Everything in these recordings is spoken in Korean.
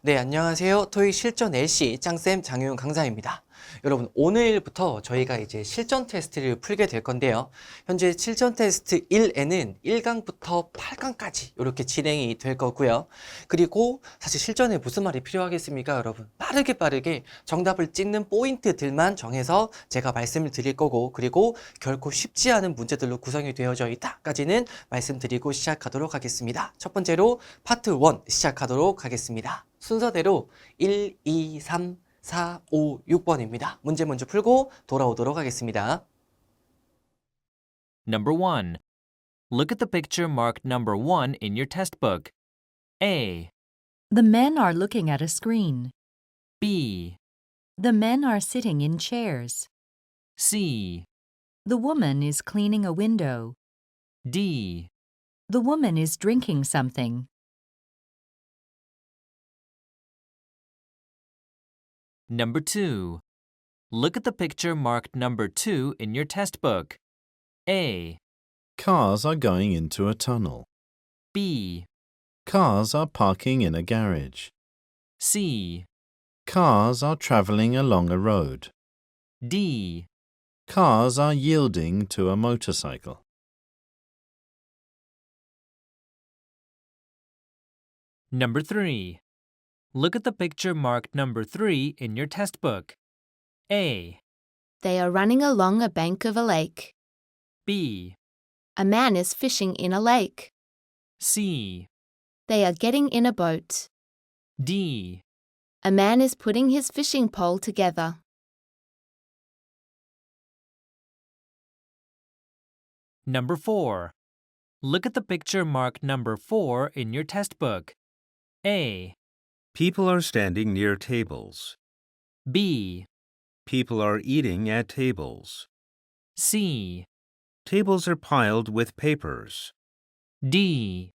네, 안녕하세요. 토익 실전 LC 짱쌤 장효영 강사입니다. 여러분, 오늘부터 저희가 이제 실전 테스트를 풀게 될 건데요. 현재 실전 테스트 1에는 1강부터 8강까지 이렇게 진행이 될 거고요. 그리고 사실 실전에 무슨 말이 필요하겠습니까, 여러분? 빠르게 빠르게 정답을 찍는 포인트들만 정해서 제가 말씀을 드릴 거고, 그리고 결코 쉽지 않은 문제들로 구성이 되어져 있다까지는 말씀드리고 시작하도록 하겠습니다. 첫 번째로 파트 1 시작하도록 하겠습니다. 순서대로 1, 2, 3, 4, 5, 6번입니다. 문제 먼저 풀고 돌아오도록 하겠습니다. Number 1. Look at the picture marked number 1 in your test book. A, The men are looking at a screen. B, The men are sitting in chairs. C, The woman is cleaning a window. D. The woman is drinking something. Number 2. Look at the picture marked number 2 in your test book. A, Cars are going into a tunnel. B, Cars are parking in a garage. C, Cars are travelling along a road. D. Cars are yielding to a motorcycle. Number 3. Look at the picture marked number 3 in your test book. A, They are running along a bank of a lake. B, A man is fishing in a lake. C, They are getting in a boat. D. A man is putting his fishing pole together. Number 4. Look at the picture marked number 4 in your test book. A, People are standing near tables. B, People are eating at tables. C, Tables are piled with papers. D.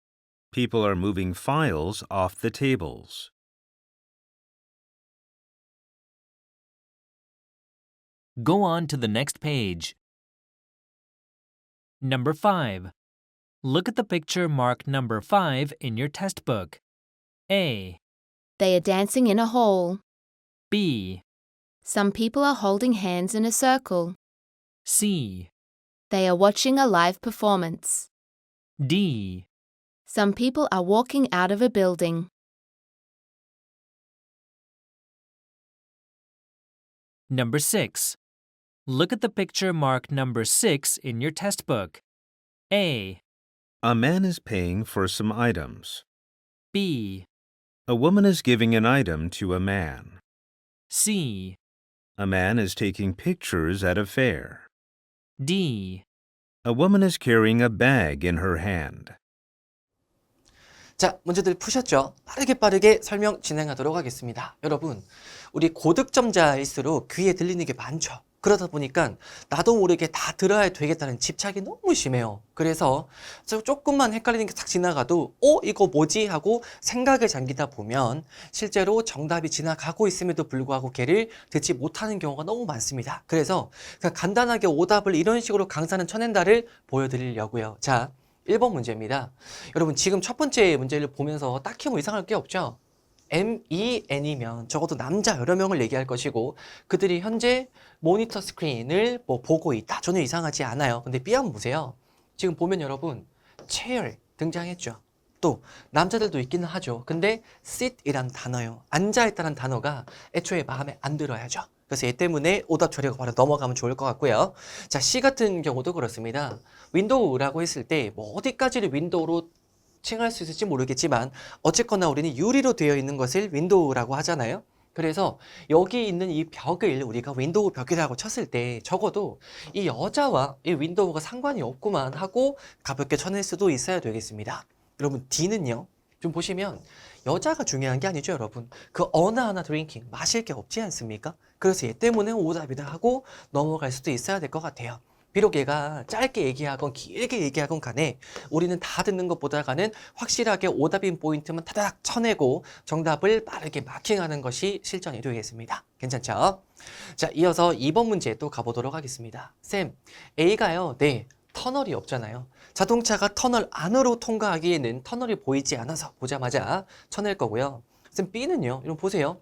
People are moving files off the tables. Go on to the next page. Number 5. Look at the picture marked number 5 in your test book. A, They are dancing in a hall. B, Some people are holding hands in a circle. C, They are watching a live performance. D. Some people are walking out of a building. Number 6. Look at the picture marked number 6 in your test book. A, A man is paying for some items. B, A woman is giving an item to a man. C, A man is taking pictures at a fair. D. A woman is carrying a bag in her hand. 자, 문제들 푸셨죠? 빠르게 빠르게 설명 진행하도록 하겠습니다. 여러분, 우리 고득점자일수록 귀에 들리는 게 많죠. 그러다 보니까 나도 모르게 다 들어야 되겠다는 집착이 너무 심해요. 그래서 저 조금만 헷갈리는 게탁 지나가도 어? 이거 뭐지? 하고 생각에 잠기다 보면 실제로 정답이 지나가고 있음에도 불구하고 걔를 듣지 못하는 경우가 너무 많습니다. 그래서 그냥 간단하게 오답을 이런 식으로 강사는 쳐낸다를 보여드리려고요. 자, 1번 문제입니다. 여러분 지금 첫 번째 문제를 보면서 딱히 뭐 이상할 게 없죠. M, E, N이면 적어도 남자 여러 명을 얘기할 것이고 그들이 현재 모니터 스크린을 뭐 보고 있다. 전혀 이상하지 않아요. 근데 B 한번 보세요. 지금 보면 여러분 chair 등장했죠. 또 남자들도 있기는 하죠. 근데 sit이란 단어요. 앉아있다는 단어가 애초에 마음에 안 들어야죠. 그래서 얘 때문에 오답 처리가 바로 넘어가면 좋을 것 같고요. 자, C 같은 경우도 그렇습니다. 윈도우라고 했을 때 뭐 어디까지를 윈도우로 칭할 수 있을지 모르겠지만 어쨌거나 우리는 유리로 되어 있는 것을 윈도우라고 하잖아요. 그래서 여기 있는 이 벽을 우리가 윈도우 벽이라고 쳤을 때 적어도 이 여자와 이 윈도우가 상관이 없구만 하고 가볍게 쳐낼 수도 있어야 되겠습니다. 여러분 D는요. 좀 보시면 여자가 중요한 게 아니죠, 여러분. 그 어느 하나 드링킹 마실 게 없지 않습니까? 그래서 얘 때문에 오답이다 하고 넘어갈 수도 있어야 될 것 같아요. 비록 얘가 짧게 얘기하건 길게 얘기하건 간에 우리는 다 듣는 것보다가는 확실하게 오답인 포인트만 타닥 쳐내고 정답을 빠르게 마킹하는 것이 실전이 되겠습니다. 괜찮죠? 자, 이어서 2번 문제 또 가보도록 하겠습니다. 쌤, A가요, 네, 터널이 없잖아요. 자동차가 터널 안으로 통과하기에는 터널이 보이지 않아서 보자마자 쳐낼 거고요. 쌤 B는요. 여러분 보세요.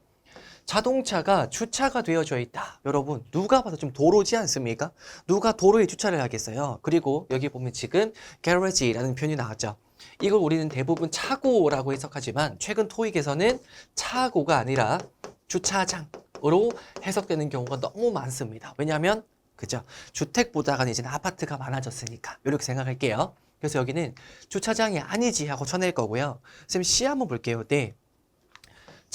자동차가 주차가 되어져 있다. 여러분 누가 봐도 좀 도로지 않습니까? 누가 도로에 주차를 하겠어요. 그리고 여기 보면 지금 garage라는 표현이 나왔죠. 이걸 우리는 대부분 차고라고 해석하지만 최근 토익에서는 차고가 아니라 주차장으로 해석되는 경우가 너무 많습니다. 왜냐하면 그죠? 주택보다는 이제 아파트가 많아졌으니까 이렇게 생각할게요. 그래서 여기는 주차장이 아니지 하고 쳐낼 거고요. 쌤 C 한번 볼게요. 네.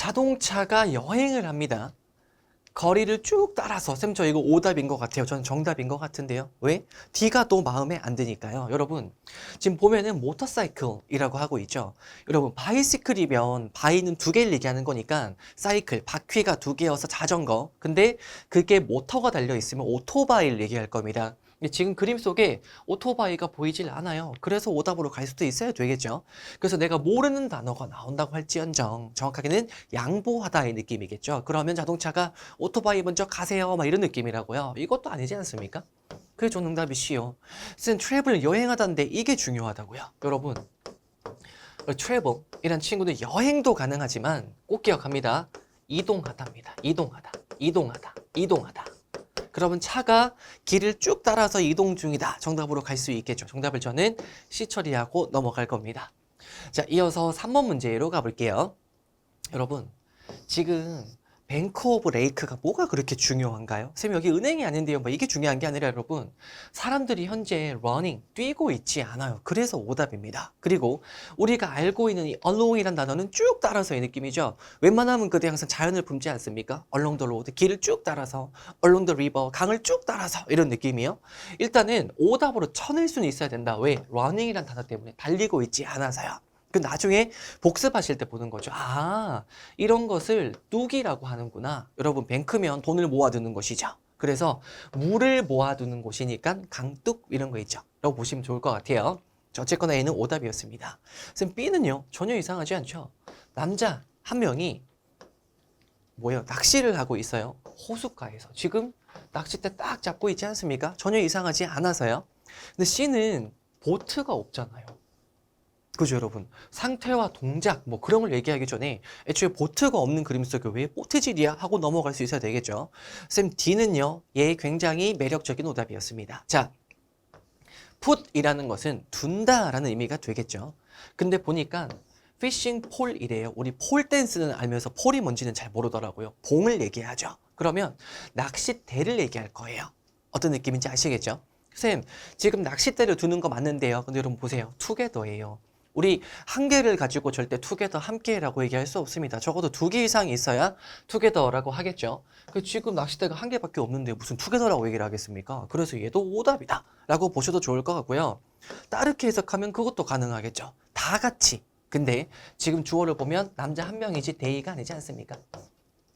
자동차가 여행을 합니다. 거리를 쭉 따라서 쌤 저 이거 오답인 것 같아요. 저는 정답인 것 같은데요. 왜? D가 또 마음에 안 드니까요. 여러분 지금 보면은 모터사이클이라고 하고 있죠. 여러분 바이시클이면 바이는 두 개를 얘기하는 거니까 사이클 바퀴가 두 개여서 자전거. 근데 그게 모터가 달려 있으면 오토바이를 얘기할 겁니다. 근데 지금 그림 속에 오토바이가 보이질 않아요. 그래서 오답으로 갈 수도 있어야 되겠죠. 그래서 내가 모르는 단어가 나온다고 할지언정 정확하게는 양보하다의 느낌이겠죠. 그러면 자동차가 오토바이 먼저 가세요. 막 이런 느낌이라고요. 이것도 아니지 않습니까? 그게 좋은 응답이 쉬요. 쓴 트래블 여행하다인데 이게 중요하다고요. 여러분 트래블이란 친구는 여행도 가능하지만 꼭 기억합니다. 이동하다입니다. 이동하다. 이동하다. 이동하다. 그러면 차가 길을 쭉 따라서 이동 중이다. 정답으로 갈 수 있겠죠. 정답을 저는 C 처리하고 넘어갈 겁니다. 자, 이어서 3번 문제로 가볼게요. 여러분, 지금 뱅크 오브 레이크가 뭐가 그렇게 중요한가요? 쌤 여기 은행이 아닌데요. 뭐 이게 중요한 게 아니라 여러분 사람들이 현재 running 뛰고 있지 않아요. 그래서 오답입니다. 그리고 우리가 알고 있는 이 along이란 단어는 쭉 따라서의 느낌이죠. 웬만하면 그대 항상 자연을 품지 않습니까? along the road 길을 쭉 따라서 along the river 강을 쭉 따라서 이런 느낌이요. 일단은 오답으로 쳐낼 수는 있어야 된다. 왜? running이란 단어 때문에 달리고 있지 않아서요. 그 나중에 복습하실 때 보는 거죠. 아, 이런 것을 뚝이라고 하는구나. 여러분, 뱅크면 돈을 모아두는 것이죠. 그래서 물을 모아두는 곳이니까 강뚝 이런 거 있죠. 라고 보시면 좋을 것 같아요. 자, 어쨌거나 A는 오답이었습니다. 쌤 B는요, 전혀 이상하지 않죠? 남자 한 명이 뭐예요? 낚시를 하고 있어요. 호숫가에서. 지금 낚싯대 딱 잡고 있지 않습니까? 전혀 이상하지 않아서요. 근데 C는 보트가 없잖아요. 그죠 여러분? 상태와 동작 뭐 그런 걸 얘기하기 전에 애초에 보트가 없는 그림 속에 왜 보트질이야? 하고 넘어갈 수 있어야 되겠죠? 쌤 D는요 얘 굉장히 매력적인 오답이었습니다. 자 put이라는 것은 둔다 라는 의미가 되겠죠? 근데 보니까 피싱 폴이래요. 우리 폴 댄스는 알면서 폴이 뭔지는 잘 모르더라고요. 봉을 얘기하죠. 그러면 낚싯대를 얘기할 거예요. 어떤 느낌인지 아시겠죠? 쌤 지금 낚싯대를 두는 거 맞는데요. 근데 여러분 보세요. 투게더예요 우리 한 개를 가지고 절대 투게더 함께라고 얘기할 수 없습니다. 적어도 두 개 이상이 있어야 투게더라고 하겠죠. 그 지금 낚싯대가 한 개밖에 없는데 무슨 투게더라고 얘기를 하겠습니까? 그래서 얘도 오답이다 라고 보셔도 좋을 것 같고요. 따르게 해석하면 그것도 가능하겠죠. 다 같이. 근데 지금 주어를 보면 남자 한 명이지 대의가 아니지 않습니까?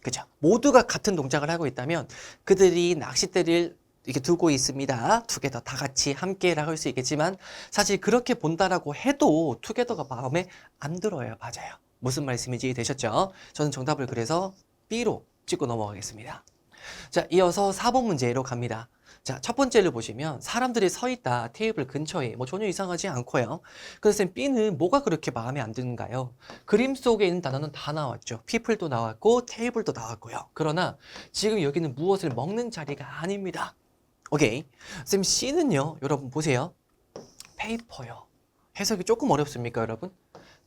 그죠? 모두가 같은 동작을 하고 있다면 그들이 낚싯대를 이렇게 두고 있습니다. 투게더 다 같이 함께라고 할 수 있겠지만 사실 그렇게 본다라고 해도 투게더가 마음에 안 들어요. 맞아요. 무슨 말씀인지 되셨죠? 저는 정답을 그래서 B로 찍고 넘어가겠습니다. 자, 이어서 4번 문제로 갑니다. 자, 첫 번째를 보시면 사람들이 서 있다 테이블 근처에 뭐 전혀 이상하지 않고요. 그래서 쌤 B는 뭐가 그렇게 마음에 안 드는가요? 그림 속에 있는 단어는 다 나왔죠. people도 나왔고 테이블도 나왔고요. 그러나 지금 여기는 무엇을 먹는 자리가 아닙니다. 오케이. 쌤 C는요. 여러분 보세요. 페이퍼요. 해석이 조금 어렵습니까, 여러분?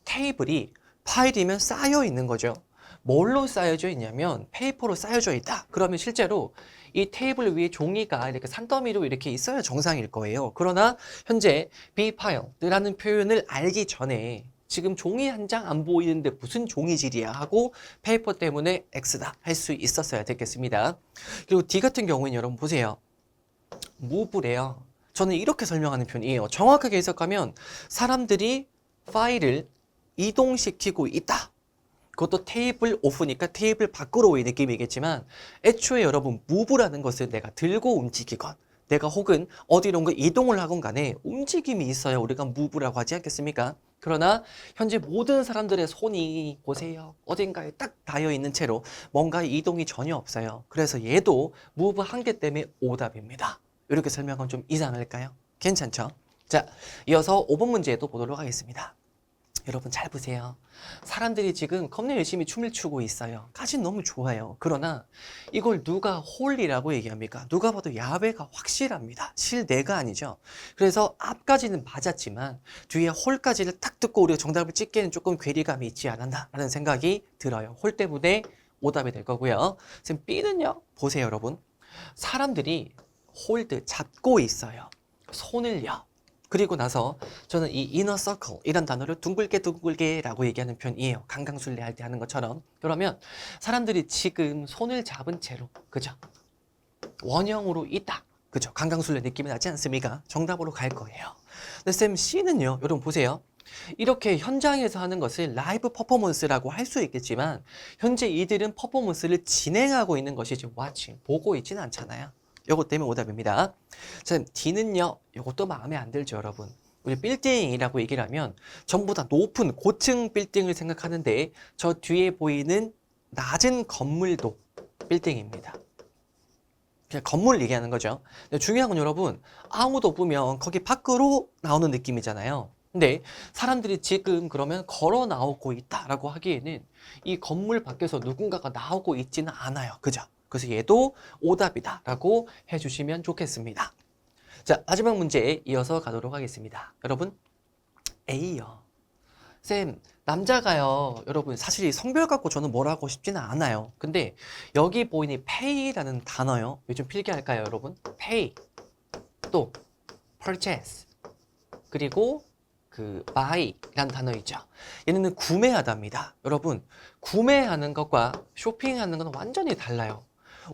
테이블이 파일이면 쌓여 있는 거죠. 뭘로 쌓여져 있냐면 페이퍼로 쌓여져 있다. 그러면 실제로 이 테이블 위에 종이가 이렇게 산더미로 이렇게 있어야 정상일 거예요. 그러나 현재 B 파일이라는 표현을 알기 전에 지금 종이 한 장 안 보이는데 무슨 종이질이야 하고 페이퍼 때문에 X다 할 수 있었어야 됐겠습니다. 그리고 D 같은 경우는 여러분 보세요. 무브래요. 저는 이렇게 설명하는 편이에요. 정확하게 해석하면 사람들이 파일을 이동시키고 있다. 그것도 테이블 오프니까 테이블 밖으로의 느낌이겠지만 애초에 여러분 무브라는 것은 내가 들고 움직이건 내가 혹은 어디론가 이동을 하건 간에 움직임이 있어야 우리가 무브라고 하지 않겠습니까? 그러나 현재 모든 사람들의 손이 보세요. 어딘가에 딱 닿여 있는 채로 뭔가 이동이 전혀 없어요. 그래서 얘도 무브 한 개 때문에 오답입니다. 이렇게 설명하면 좀 이상할까요? 괜찮죠? 자, 이어서 5번 문제도 보도록 하겠습니다. 여러분 잘 보세요. 사람들이 지금 겁나 열심히 춤을 추고 있어요. 까진 너무 좋아요. 그러나 이걸 누가 홀이라고 얘기합니까? 누가 봐도 야외가 확실합니다. 실내가 아니죠. 그래서 앞까지는 맞았지만 뒤에 홀까지를 딱 듣고 우리가 정답을 찍기에는 조금 괴리감이 있지 않았나라는 생각이 들어요. 홀 때문에 오답이 될 거고요. 지금 B는요. 보세요, 여러분. 사람들이 홀드 잡고 있어요. 손을요. 그리고 나서 저는 이 inner circle 이란 단어를 둥글게 둥글게라고 얘기하는 편이에요. 강강술래 할 때 하는 것처럼. 그러면 사람들이 지금 손을 잡은 채로 그죠? 원형으로 있다. 그죠? 강강술래 느낌이 나지 않습니까? 정답으로 갈 거예요. 근데 쌤 C는요. 여러분 보세요. 이렇게 현장에서 하는 것을 라이브 퍼포먼스라고 할 수 있겠지만 현재 이들은 퍼포먼스를 진행하고 있는 것이지 watching, 보고 있지는 않잖아요. 요것 때문에 오답입니다. 자, D는요. 요것도 마음에 안 들죠, 여러분. 우리 빌딩이라고 얘기를 하면 전부 다 높은 고층 빌딩을 생각하는데 저 뒤에 보이는 낮은 건물도 빌딩입니다. 그냥 건물 얘기하는 거죠. 중요한 건 여러분 아무도 없으면 거기 밖으로 나오는 느낌이잖아요. 근데 사람들이 지금 그러면 걸어 나오고 있다라고 하기에는 이 건물 밖에서 누군가가 나오고 있지는 않아요. 그죠? 그래서 얘도 오답이다 라고 해주시면 좋겠습니다. 자, 마지막 문제 이어서 가도록 하겠습니다. 여러분, A요. 쌤, 남자가요, 여러분, 사실 이 성별 갖고 저는 뭘 하고 싶지는 않아요. 근데 여기 보이는 이 pay라는 단어요. 요즘 필기할까요, 여러분? pay. 또, purchase. 그리고 그 buy라는 단어 있죠. 얘는 구매하다입니다. 여러분, 구매하는 것과 쇼핑하는 건 완전히 달라요.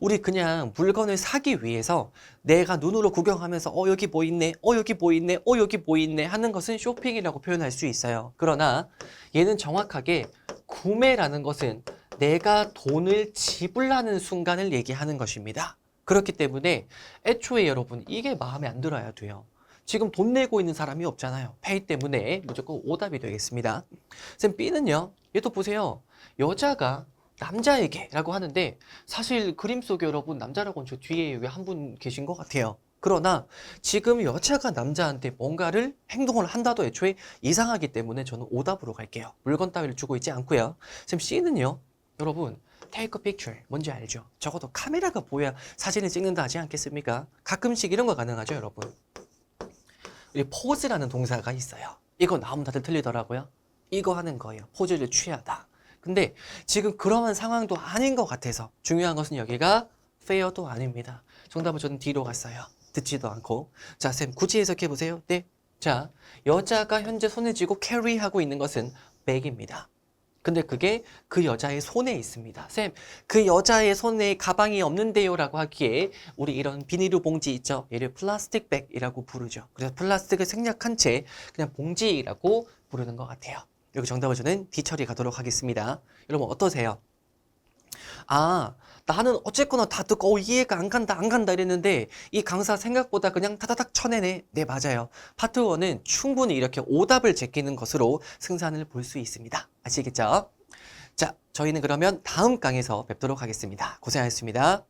우리 그냥 물건을 사기 위해서 내가 눈으로 구경하면서 어 여기 뭐 있네, 어 여기 뭐 있네, 어 여기 뭐 있네 하는 것은 쇼핑이라고 표현할 수 있어요. 그러나 얘는 정확하게 구매라는 것은 내가 돈을 지불하는 순간을 얘기하는 것입니다. 그렇기 때문에 애초에 여러분 이게 마음에 안 들어야 돼요. 지금 돈 내고 있는 사람이 없잖아요. 페이 때문에 무조건 오답이 되겠습니다. 쌤 B는요. 얘도 보세요. 여자가 남자에게라고 하는데 사실 그림 속에 여러분 남자라고는 저 뒤에 왜한분 계신 것 같아요. 그러나 지금 여자가 남자한테 뭔가를 행동을 한다도 애초에 이상하기 때문에 저는 오답으로 갈게요. 물건 따위를 주고 있지 않고요. 쌤 C는요. 여러분 take a picture 뭔지 알죠? 적어도 카메라가 보여야 사진을 찍는다 하지 않겠습니까? 가끔씩 이런 거 가능하죠, 여러분. 우리 포즈라는 동사가 있어요. 이거 나오면 다들 틀리더라고요. 이거 하는 거예요. 포즈를 취하다. 근데 지금 그러한 상황도 아닌 것 같아서 중요한 것은 여기가 fair도 아닙니다. 정답은 저는 뒤로 갔어요. 듣지도 않고. 자, 쌤, 굳이 해석해 보세요. 네. 자, 여자가 현재 손을 쥐고 carry하고 있는 것은 백입니다. 근데 그게 그 여자의 손에 있습니다. 쌤, 그 여자의 손에 가방이 없는데요 라고 하기에 우리 이런 비닐로 봉지 있죠? 얘를 플라스틱 백이라고 부르죠. 그래서 플라스틱을 생략한 채 그냥 봉지라고 부르는 것 같아요. 여기 정답을 저는 D 처리 가도록 하겠습니다. 여러분 어떠세요? 아, 나는 어쨌거나 다 듣고 어, 이해가 안 간다 안 간다 이랬는데 이 강사 생각보다 그냥 타다닥 쳐내네. 네, 맞아요. 파트 1은 충분히 이렇게 오답을 제끼는 것으로 승산을 볼 수 있습니다. 아시겠죠? 자, 저희는 그러면 다음 강에서 뵙도록 하겠습니다. 고생하셨습니다.